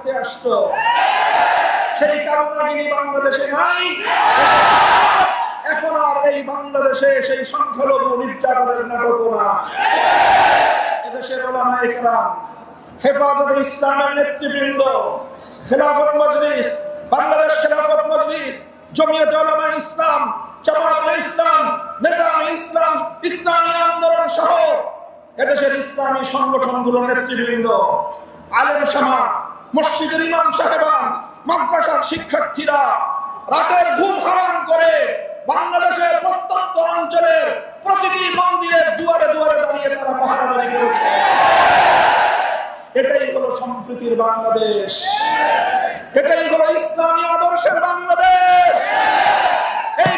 করতে আসতো। সেই কান্নাগিনী বাংলাদেশে নাই। এখন আর এই বাংলাদেশে সেই সংখ্যালঘু নির্যাতনের নাটকও না। এদেশের ওলামা একরাম হেফাজতে ইসলামের নেতৃবৃন্দ, খেলাফত মজলিস, বাংলাদেশ খেলাফত মজলিস, জমিয়ত ওলামা ইসলাম, জামাতে ইসলাম, নেজামে ইসলাম, ইসলামী আন্দোলন সহ এদেশের ইসলামী সংগঠনগুলোর নেতৃবৃন্দ, আলেম সমাজ মসজিদের ইমাম সাহেবান, মাদ্রাসার শিক্ষার্থীরা রাতের ঘুম হারাম করে বাংলাদেশের প্রত্যন্ত অঞ্চলের প্রতিটি মন্দিরের দুয়ারে দুয়ারে দাঁড়িয়ে তারা পাহারাদারি করেছে। এটাই হলো সম্প্রীতির বাংলাদেশ। এটাই হলো ইসলামী আদর্শের বাংলাদেশ। এই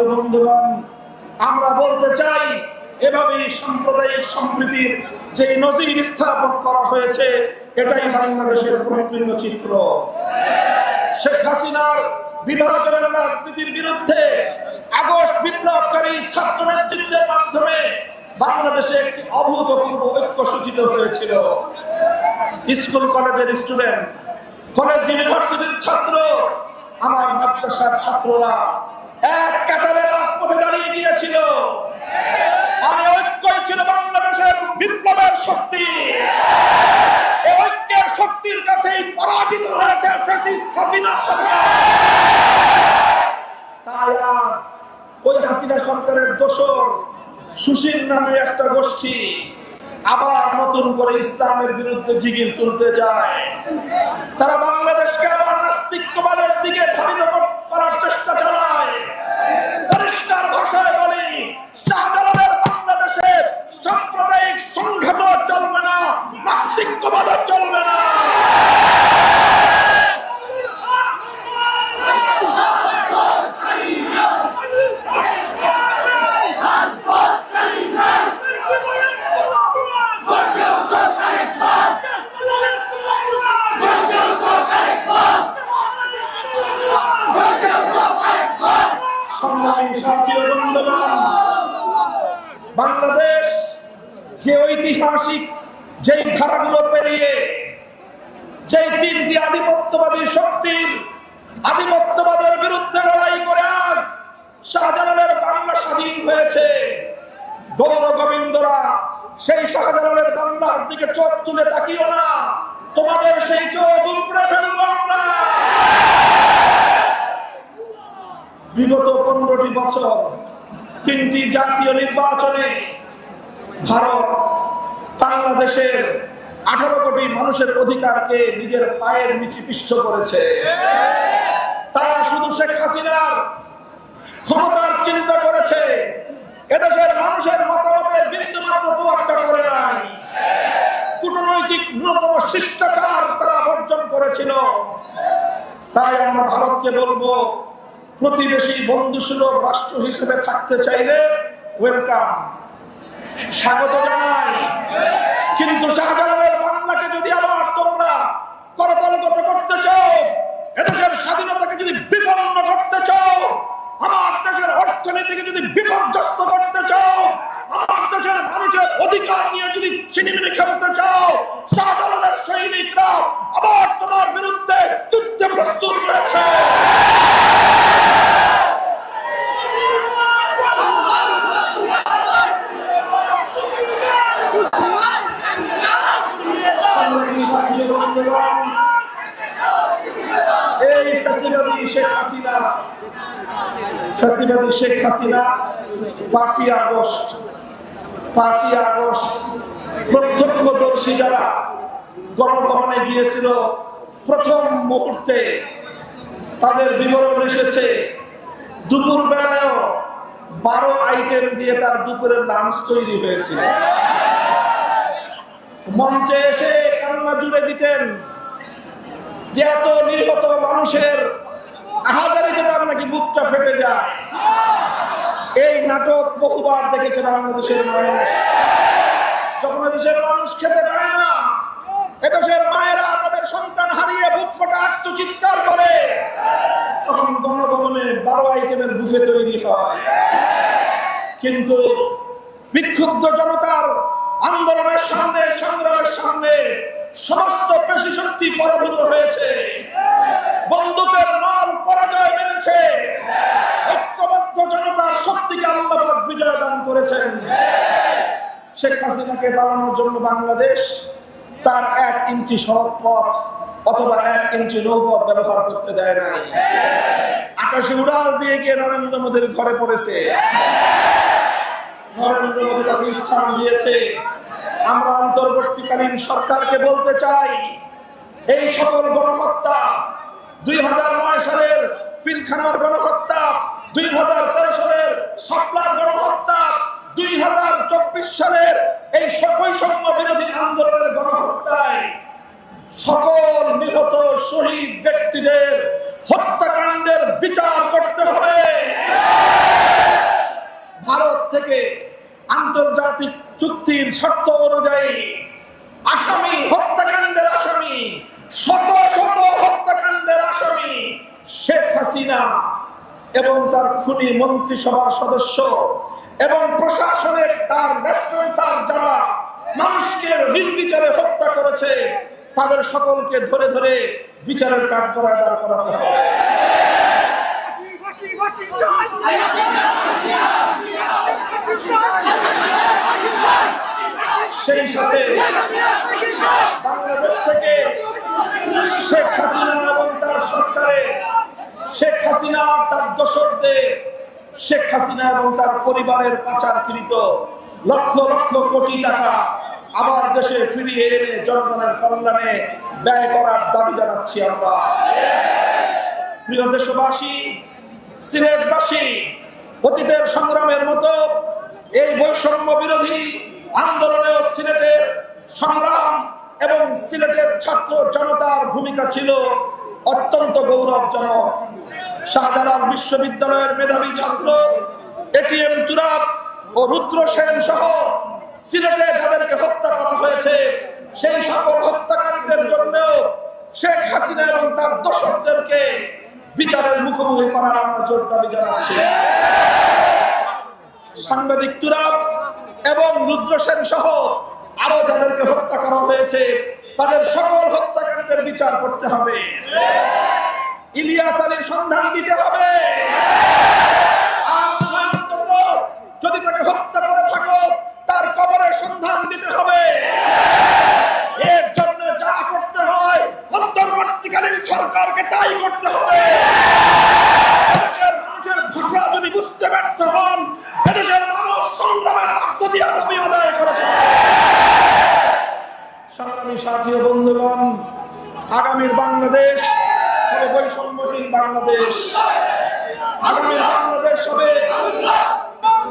ও বন্ধুগণ, আমরা বলতে চাই, এভাবেই সাম্প্রদায়িক সম্প্রীতির যে নজির স্থাপন করা হয়েছে, এটাই বাংলাদেশের প্রকৃত চিত্র। শেখ হাসিনার বিভাজনের রাজনীতির বিরুদ্ধে আগস্ট বিপ্লবকারী ছাত্র নেতৃত্বের মাধ্যমে বাংলাদেশে একটি অভূতপূর্ব ঐক্য সূচিত হয়েছিল। স্কুল কলেজের স্টুডেন্ট, কলেজ ইউনিভার্সিটির ছাত্র, আমার মাদ্রাসার ছাত্ররা এক কাতারে রাজপথে দাঁড়িয়ে গিয়েছিল। আর ঐক্যই ছিল বাংলাদেশের বিপ্লবের শক্তি। ঐক্যের শক্তির কাছেই পরাজিত হয়েছে হাসিনা সরকার। তাই আজ ওই হাসিনা সরকারের দোসর সুশীল নামে একটা গোষ্ঠী আবার নতুন করে ইসলামের বিরুদ্ধে জিগির তুলতে চায়। তারা বাংলাদেশকে আবার নাস্তিক্যবাদের দিকে ধাবিত করার চেষ্টা চালায় সংঘাত চলবে না নাস্তিক্যবাদ চলবে না সংগ্রামী সাথী ও বন্ধুগণ, বাংলাদেশ যে ঐতিহাসিক যেই ধারাগুলো পেরিয়ে যেই তিনটি আধিপত্যবাদী শক্তির আধিপত্যবাদের বিরুদ্ধে লড়াই করে আজ শাহজালালের বাংলা স্বাধীন হয়েছে। গৌর গোবিন্দরা সেই শাহজালালের বাংলার দিকে চোখ তুলে তাকিও না। তোমাদের সেই চোখ উপড়ে ফেলব আমরা। বিগত পনেরোটি বছর তিনটি জাতীয় নির্বাচনে ভারত বাংলাদেশের আঠারো মানুষের অধিকারকে নিজের পায়ের নিচে পিষ্ট করেছে। তারা শুধু শেখ হাসিনার ক্ষমতার চিন্তা করেছে। এদেশের মানুষের মতামতের বিন্দু মাত্র তোয়াক্কা করে নাই। কূটনৈতিক ন্যূনতম শিষ্টাচার তারা বর্জন করেছিল। তাই আমরা ভারতকে বলব, প্রতিবেশী বন্ধুসুলভ রাষ্ট্র হিসেবে থাকতে চাইলে ওয়েলকাম স্বাগত জানাই। কিন্তু শাহজালালের বাংলাকে যদি আবার তোমরা করতলগত করতে চাও, এদেশের স্বাধীনতাকে যদি বিপন্ন করতে চাও, আমার দেশের অর্থনীতিকে যদি বিপর্যস্ত করতে চাও, আমার দেশের মানুষের অধিকার নিয়ে যদি ছিনিমিনি খেলতে চাও, শাহজালালের সৈনিকরা আবার তোমার বিরুদ্ধে যুদ্ধে প্রস্তুত রয়েছে সংগ্রামী সাথী ও বন্ধুগণ, এই ফ্যাসিবাদী শেখ হাসিনা পাঁচই আগস্ট পাঁচই আগস্ট, প্রত্যক্ষদর্শী যারা গণভবনে গিয়েছিল, প্রথম মুহূর্তে তাদের বিবরণ এসেছে, দুপুর বেলায়ও বারো আইটেম দিয়ে তার দুপুরের লাঞ্চ তৈরি হয়েছিল। মঞ্চে এসে কান্না জুড়ে দিতেন। যে এত নিহত মানুষের আহাজারিতে তার নাকি বুকটা ফেটে যায়। এই নাটক বহুবার দেখেছে বাংলাদেশের মানুষ। যখন দেশের মানুষ খেতে পায় না, এদেশের মায়েরা তাদের সন্তান হারিয়ে বুক ফোটা আত্মচিৎকার করে, তখন গণভবনে বারো আইটেমের বুফে তৈরি হয়। কিন্তু বিক্ষুব্ধ জনতার আন্দোলনের সামনে, সংগ্রামের সামনে সমস্ত পেশি শক্তি পরাভূত হয়েছে। বন্দুকের নল পরাজয় মেনেছে। ঐক্যবদ্ধ জনতার শক্তিকে আল্লাহ বিজয় দান করেছেন। শেখ হাসিনাকে পালানোর জন্য বাংলাদেশ তার এক ইঞ্চি সড়ক পথ অথবা এক ইঞ্চি নৌপথ ব্যবহার করতে দেয় না আকাশে উড়াল দিয়ে গিয়ে নরেন্দ্র মোদীর ঘরে পড়েছে। নরেন্দ্র মোদী তাকে স্থান দিয়েছে। আমরা অন্তর্বর্তীকালীন সরকারকে বলতে চাই, এই সকল গণহত্যা দুই হাজার নয় সালের পিলখানার গণহত্যা, দুই হাজার তেরো সালের সাপলার গণহত্যা, দুই হাজার চব্বিশ সালের এই বৈষম্য বিরোধী আন্দোলনের গণহত্যায় সকল নিহত শহীদ ব্যক্তিদের হত্যাকাণ্ডের বিচার করতে হবে ভারত থেকে আন্তর্জাতিক চুক্তির শর্ত অনুযায়ী আসামি হত্যাকাণ্ডের আসামি শত শত হত্যাকাণ্ডের আসামি শেখ হাসিনা এবং তার খুনি মন্ত্রিসভার সদস্য এবং প্রশাসনের তার রেসপন্সার যারা মানুষকে নির্বিচারে হত্যা করেছে, তাদের সকলকে ধরে ধরে বিচারের কাঠ করায় দাঁড় করাতে হবে। সেই সাথে বাংলাদেশ থেকে শেখ হাসিনা এবং তার সরকারে শেখ হাসিনা তার দোসরদের শেখ হাসিনা এবং তার পরিবারের পাচারকৃত লক্ষ লক্ষ কোটি টাকা আবার দেশে ফিরিয়ে এনে জনগণের কল্যাণে ব্যয় করার দাবি জানাচ্ছি আমরা। প্রিয় দেশবাসী, সিলেটবাসী, অতীতের সংগ্রামের মতো এই বৈষম্য বিরোধী আন্দোলনেও সিলেটের সংগ্রাম এবং সিলেটের ছাত্র জনতার ভূমিকা ছিল অত্যন্ত গৌরবজনক। শাহজালাল বিশ্ববিদ্যালয়ের মেধাবী ছাত্র এটিএম তুরাব ও রুদ্র সেন সহ সিলেটে যাদেরকে হত্যা করা হয়েছে, সেই সকল হত্যাকাণ্ডের জন্যও শেখ হাসিনা এবং তার দোসরদেরকে বিচারের মুখোমুখি করার আমরা জোর দাবি জানাচ্ছি। সাংবাদিক তুরাব এবং রুদ্র সেন সহ আরও যাদেরকে হত্যা করা হয়েছে, তাদের সকল হত্যাকাণ্ডের বিচার করতে হবে। ইলিয়াস সন্ধান দিতে হবে। আর যদি তাকে হত্যা করে থাকো তার কবরের সন্ধান দিতে হবে এর জন্য যা করতে হয় অন্তর্বর্তীকালীন সরকারকে তাই করতে হবে এদেশের মানুষের ভাষা যদি বুঝতে ব্যর্থ হন এদেশের মানুষ সংগ্রামের মধ্য দিয়ে দাবি আদায় করেছে সংগ্রামী সাথী ও বন্ধুগণ আগামীর বাংলাদেশ হবে বৈষম্যহীন বাংলাদেশ আগামীর বাংলাদেশ হবে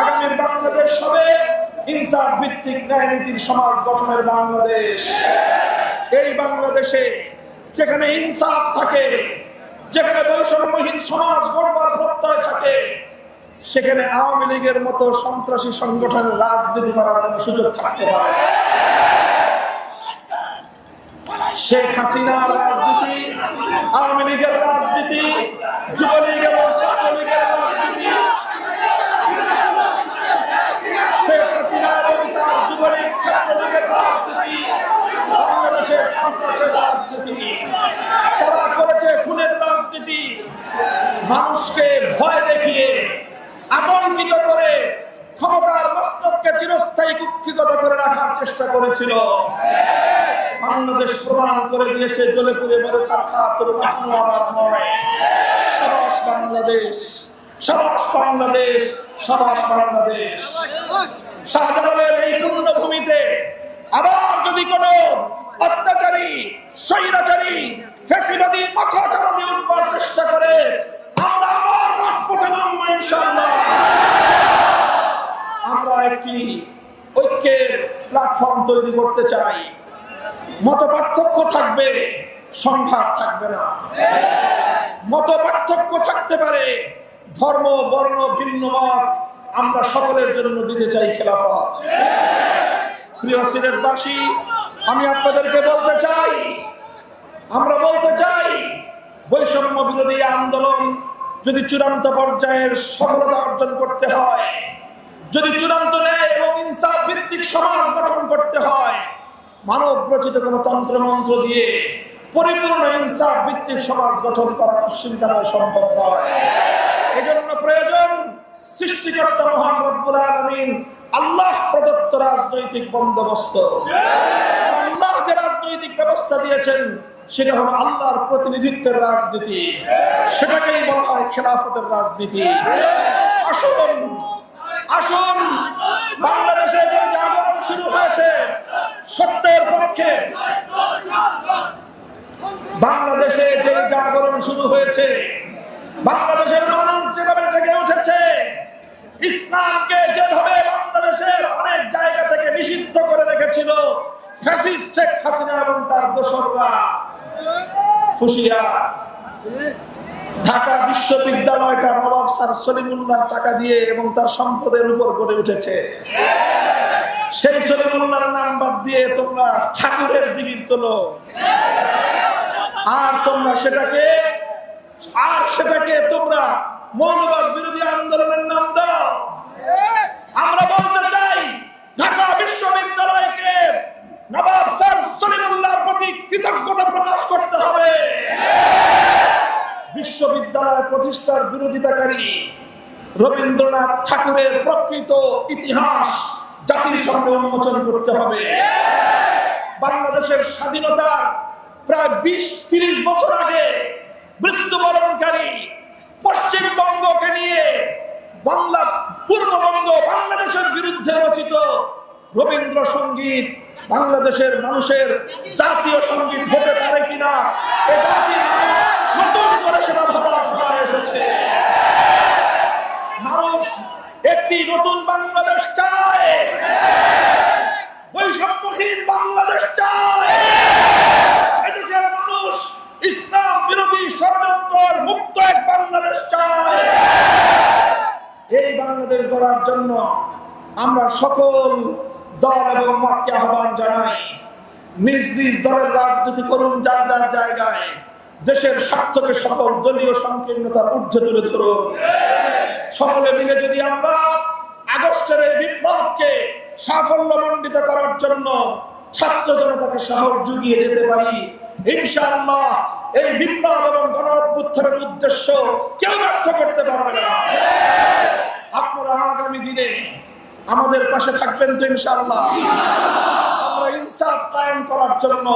আগামীর বাংলাদেশ হবে ইনসাফ ভিত্তিক ন্যায় নীতির সমাজ গঠনের বাংলাদেশ। এই বাংলাদেশে যেখানে ইনসাফ থাকে, যেখানে বৈষম্যহীন সমাজ গড়বার প্রত্যয় থাকে, সেখানে আওয়ামী লীগের মতো সন্ত্রাসী সংগঠনের রাজনীতি করার কোনো সুযোগ থাকতে পারে শেখ হাসিনার রাজনীতি, আওয়ামী লীগের রাজনীতি, যুবলীগ এবং ছাত্রলীগের রাজনীতি শেখ হাসিনা এবং তার যুবলীগ ছাত্রলীগের রাজনীতি বাংলাদেশের সন্ত্রাসের রাজনীতি তারা করেছে খুনের রাজনীতি মানুষকে ভয় দেখিয়ে, আতঙ্কিত করে ক্ষমতার মস্তককে চিরস্থায়ী কুক্ষিগত করে রাখার চেষ্টা করেছিল। বাংলাদেশ প্রমাণ করে দিয়েছে জ্বলে পুড়ে মেরে সারখা তবে পাঠানো আবার নয়। সাবাস বাংলাদেশ সাবাস বাংলাদেশ সাবাস বাংলাদেশ। শাহজালালের এই পূর্ণভূমিতে আবার যদি কোন অত্যাচারী, স্বৈরাচারী, ফেসিবাদী মাথাচারা দিয়ে উঠবার চেষ্টা করে আমরা আমরা একটি ঐক্যের প্ল্যাটফর্ম তৈরি করতে চাই। থাকবে থাকবে না। থাকতে পারে, ধর্ম, বর্ণ, ভিন্ন মত আমরা সকলের জন্য দিতে চাই খেলাফত। প্রিয় সিলেটবাসী, আমি আপনাদেরকে বলতে চাই, আমরা বলতে চাই, বৈষম্য বিরোধী আন্দোলন যদি চূড়ান্ত পর্যায়ের সফলতা অর্জন করতে হয়, যদি চূড়ান্ত ন্যায় এবং ইনসাফ ভিত্তিক সমাজ গঠন করতে হয়, মানব রচিত কোনো তন্ত্রমন্ত্র দিয়ে পরিপূর্ণ ইনসাফ ভিত্তিক সমাজ গঠন করা পশ্চিমকালে সম্ভব নয়? এজন্য প্রয়োজন সৃষ্টিকর্তা মহান রব্বুল আলামিন আল্লাহ প্রদত্ত রাজনৈতিক বন্দোবস্ত। আল্লাহ যে রাজনৈতিক ব্যবস্থা দিয়েছেন সেটা হলো আল্লাহর প্রতিনিধিত্বের রাজনীতি। সেটাকেই বলা হয় খেলাফতের রাজনীতি। আসুন আসুন, বাংলাদেশে যে জাগরণ শুরু হয়েছে, সত্যের পক্ষে। বাংলাদেশে যে জাগরণ শুরু হয়েছে, বাংলাদেশের মানুষ যেভাবে জেগে উঠেছে, ইসলামকে যেভাবে বাংলাদেশের অনেক জায়গা থেকে নিষিদ্ধ করে রেখেছিল, ফ্যাসিস্ট শেখ হাসিনা এবং তার দোসররা হুশিয়ার। ঢাকা বিশ্ববিদ্যালয়টা নবাব স্যার সলিমুল্লাহর টাকা দিয়ে এবং তার সম্পদের উপর গড়ে উঠেছে। সেই সলিমুল্লাহর নাম বাদ দিয়ে তোমরা ঠাকুরের জিগির তোলো। আর তোমরা সেটাকে, আর সেটাকে তোমরা মৌলবাদ বিরোধী আন্দোলনের নাম দাও। আমরা বলতে চাই, ঢাকা নবাব স্যার সলিমুল্লাহর প্রতি কৃতজ্ঞতা প্রকাশ করতে হবে। বিশ্ববিদ্যালয় প্রতিষ্ঠার বিরোধিতাকারী রবীন্দ্রনাথ ঠাকুরের প্রকৃত ইতিহাস জাতির সামনে উন্মোচন করতে হবে। বাংলাদেশের স্বাধীনতার প্রায় বিশ, তিরিশ বছর আগে মৃত্যুবরণকারী পশ্চিমবঙ্গকে নিয়ে বাংলা, পূর্ববঙ্গ বাংলাদেশের বিরুদ্ধে রচিত রবীন্দ্রসঙ্গীত বাংলাদেশের মানুষের জাতীয় সংগীত হতে পারে কিনা? এ জাতির নতুন করে সেটা ভাবার সময় এসেছে। মানুষ একটি নতুন বাংলাদেশ চায়। বৈষম্যহীন বাংলাদেশ চায়। এদেশের মানুষ ইসলাম বিরোধী ষড়যন্ত্র মুক্ত এক বাংলাদেশ চায়। এই বাংলাদেশ গড়ার জন্য আমরা সকল দল এবং মতকে আহ্বান জানাই। নিজ নিজ দলের রাজনীতি করুন যার যার জায়গায়। দেশের স্বার্থকে সকল দলীয় সংকীর্ণতার ঊর্ধ্বে তুলে ধরুন। সকলে মিলে যদি আমরা আগস্টের এই বিপ্লবকে সাফল্যমণ্ডিত করার জন্য ছাত্র জনতাকে সাহস জুগিয়ে যেতে পারি, ইনশাআল্লাহ এই বিপ্লব এবং গণ অভ্যুত্থানের উদ্দেশ্য কেউ ব্যর্থ করতে পারবে না। আপনারা আগামী দিনে আমাদের পাশে থাকবেন তো ইনশাআল্লাহ। আমরা ইনসাফ কায়েম করার জন্য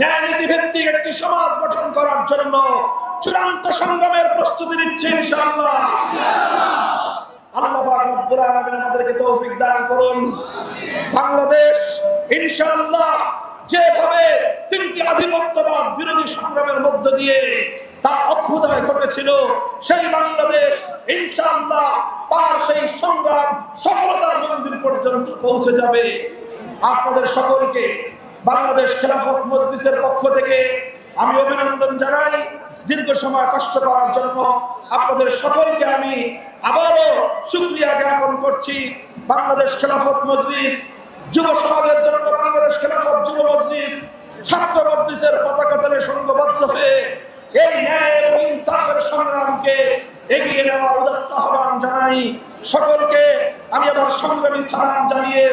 ন্যায় নীতি ভিত্তিক একটি সমাজ গঠন করার জন্য চূড়ান্ত সংগ্রামের প্রস্তুতি নিচ্ছে ইনশাআল্লাহ। আল্লাহ রব্বুল আমাদেরকে তৌফিক করুন। বাংলাদেশ, ইনশাআল্লাহ, যেভাবে তিনটি আধিপত্যবাদ বিরোধী সংগ্রামের মধ্য দিয়ে তার অভ্যুদয় ঘটেছিল। সেই বাংলাদেশ, ইনশাআল্লাহ, তার সেই সংগ্রাম, সফলতার মঞ্জিল পর্যন্ত পৌঁছে যাবে। আপনাদের সকলকে বাংলাদেশ খেলাফত মজলিসের পক্ষ থেকে আমি অভিনন্দন জানাই। দীর্ঘ সময় কষ্ট করার জন্য আপনাদের সকলকে আমি আবারও সুক্রিয়া জ্ঞাপন করছি। বাংলাদেশ খেলাফত মজলিস, যুব সমাজের জন্য বাংলাদেশ খেলাফত যুব মজলিস, ছাত্র মজলিসের পতাকা তলে সংঘবদ্ধ হয়ে এই ন্যায় ইনসাফের সংগ্রামকে এগিয়ে নেওয়ার উদাত্ত আহ্বান জানাই। সকলকে আমি আবার সংগ্রামী সালাম জানিয়ে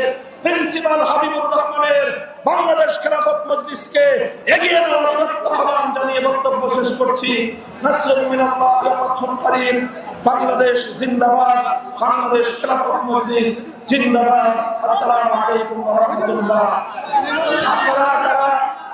প্রিন্সিপাল হাবিবুর রহমানের বাংলাদেশ খেলাফত মজলিসকে এগিয়ে নেওয়ার উদাত্ত আহ্বান জানিয়ে বক্তব্য শেষ করছি। বাংলাদেশ জিন্দাবাদ, বাংলাদেশ খেলাফত মজলিস জিন্দাবাদ। আসসালামু আলাইকুম রাহমাতুল্লাহ।